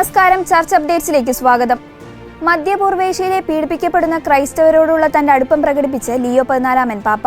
നമസ്കാരം. ചർച്ച് അപ്ഡേറ്റ്സിലേക്ക് സ്വാഗതം. മധ്യപൂർവേഷ്യയിലെ പീഡിപ്പിക്കപ്പെടുന്ന ക്രൈസ്തവരോടുള്ള തന്റെ അടുപ്പം പ്രകടിപ്പിച്ച് ലിയോ പതിനാലാമൻ പാപ്പ.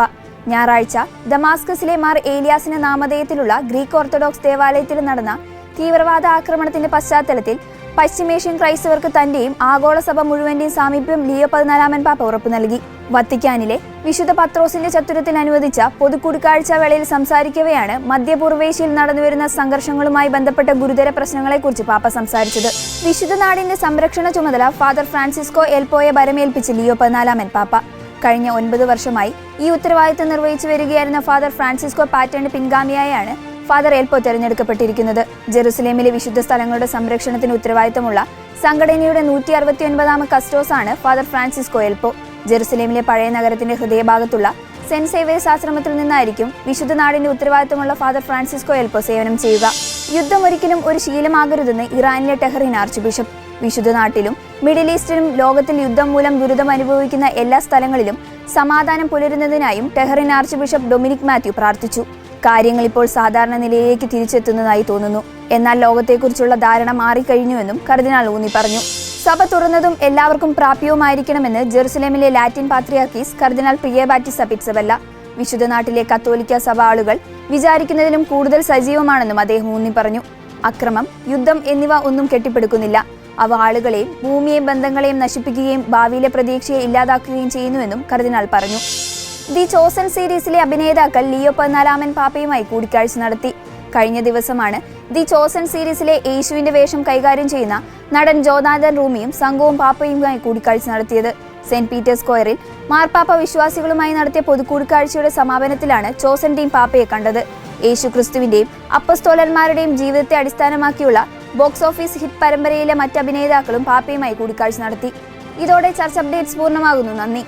ഞായറാഴ്ച ദമാസ്കസിലെ മാർ ഏലിയാസിന്റെ നാമധേയത്തിലുള്ള ഗ്രീക്ക് ഓർത്തഡോക്സ് ദേവാലയത്തിൽ നടന്ന തീവ്രവാദ ആക്രമണത്തിന്റെ പശ്ചാത്തലത്തിൽ പശ്ചിമേഷ്യൻ ക്രൈസ്തവർക്ക് തന്റെയും ആഗോള സഭ മുഴുവന്റെയും സാമീപ്യം ലിയോ പതിനാലാമൻ പാപ്പ ഉറപ്പു നൽകി. വത്തിക്കാനിലെ വിശുദ്ധ പത്രോസിന്റെ ചത്തുരത്തിൽ അനുവദിച്ച പൊതുകൂടിക്കാഴ്ച വേളയിൽ സംസാരിക്കവെയാണ് മധ്യപൂർവേഷ്യയിൽ നടന്നുവരുന്ന സംഘർഷങ്ങളുമായി ബന്ധപ്പെട്ട ഗുരുതര പ്രശ്നങ്ങളെക്കുറിച്ച് പാപ്പ സംസാരിച്ചത്. വിശുദ്ധ നാടിന്റെ സംരക്ഷണ ചുമതല ഫാദർ ഫ്രാൻസിസ്കോ എൽപോയെ ബരമേൽപ്പിച്ച് ലിയോ പതിനാലാമൻ പാപ്പ. കഴിഞ്ഞ ഒൻപത് വർഷമായി ഈ ഉത്തരവാദിത്തം നിർവഹിച്ചു വരികയായിരുന്ന ഫാദർ ഫ്രാൻസിസ്കോ പാറ്റേൺ പിൻഗാമിയായാണ് ഫാദർ എൽപോ തെരഞ്ഞെടുക്കപ്പെട്ടിരിക്കുന്നത്. ജെറുസലേമിലെ വിശുദ്ധ സ്ഥലങ്ങളുടെ സംരക്ഷണത്തിന് ഉത്തരവാദിത്തമുള്ള സംഘടനയുടെ നൂറ്റി അറുപത്തി കസ്റ്റോസ് ആണ് ഫാദർ ഫ്രാൻസിസ്കോ എൽപോ. ജെറുസലേമിലെ പഴയ നഗരത്തിന്റെ ഹൃദയഭാഗത്തുള്ള സെന്റ് സേവേഴ്സ് ആശ്രമത്തിൽ നിന്നായിരിക്കും വിശുദ്ധ നാടിന്റെ ഉത്തരവാദിത്തമുള്ള ഫാദർ ഫ്രാൻസിസ്കോ എൽപോ സേവനം ചെയ്യുക. യുദ്ധം ഒരിക്കലും ഒരു ശീലമാകരുതെന്ന് ഇറാനിലെ ടെഹറിൻ ആർച്ച് ബിഷപ്പ്. വിശുദ്ധ നാട്ടിലും മിഡിൽ ഈസ്റ്റിലും ലോകത്തിൽ യുദ്ധം മൂലം ദുരിതം അനുഭവിക്കുന്ന എല്ലാ സ്ഥലങ്ങളിലും സമാധാനം പുലരുന്നതിനായും Tehran archbishop Dominique Mathieu പ്രാർത്ഥിച്ചു. കാര്യങ്ങൾ ഇപ്പോൾ സാധാരണ നിലയിലേക്ക് തിരിച്ചെത്തുന്നതായി തോന്നുന്നു. എന്നാൽ ലോകത്തെക്കുറിച്ചുള്ള ധാരണ മാറിക്കഴിഞ്ഞുവെന്നും കർദിനാൾ ഊന്നി പറഞ്ഞു. സഭ തുറന്നതും എല്ലാവർക്കും പ്രാപ്യവുമായിരിക്കണമെന്ന് ജെറുസലേമിലെ ലാറ്റിൻ പാത്രിയാർക്കീസ് കർദിനാൾ പ്രിയബാറ്റി സപിറ്റ്സവല്ല വിശുദ്ധ നാട്ടിലെ കത്തോലിക്ക സഭ ആളുകൾ വിചാരിക്കുന്നതിലും കൂടുതൽ സജീവമാണെന്നും അദ്ദേഹം ഊന്നി പറഞ്ഞു. അക്രമം യുദ്ധം എന്നിവ ഒന്നും കെട്ടിപ്പടുക്കുന്നില്ല. അവ ആളുകളെയും ഭൂമിയെയും ബന്ധങ്ങളെയും നശിപ്പിക്കുകയും ഭാവിയിലെ പ്രതീക്ഷയെ ഇല്ലാതാക്കുകയും ചെയ്യുന്നുവെന്നും കർദിനാൾ പറഞ്ഞു. ദി ചോസൻ സീരീസിലെ അഭിനേതാക്കൾ ലിയോ പതിനാലാമൻ പാപ്പയുമായി കൂടിക്കാഴ്ച നടത്തി. കഴിഞ്ഞ ദിവസമാണ് ദി ചോസൻ സീരീസിലെ യേശുവിന്റെ വേഷം കൈകാര്യം ചെയ്യുന്ന നടൻ ജോനാഥൻ റൂമിയും സംഘവും പാപ്പയുമായി കൂടിക്കാഴ്ച നടത്തിയത്. സെന്റ് പീറ്റേഴ്സ് സ്ക്വയറിൽ മാർപ്പാപ്പ വിശ്വാസികളുമായി നടത്തിയ പൊതുകൂടിക്കാഴ്ചയുടെ സമാപനത്തിലാണ് ചോസൻ ടീം പാപ്പയെ കണ്ടത്. യേശു ക്രിസ്തുവിന്റെയും അപ്പസ്തോലന്മാരുടെയും ജീവിതത്തെ അടിസ്ഥാനമാക്കിയുള്ള ബോക്സ് ഓഫീസ് ഹിറ്റ് പരമ്പരയിലെ മറ്റ് അഭിനേതാക്കളും പാപ്പയുമായി കൂടിക്കാഴ്ച നടത്തി. ഇതോടെ ചർച്ച അപ്ഡേറ്റ്സ് പൂർണമാകുന്നു. നന്ദി.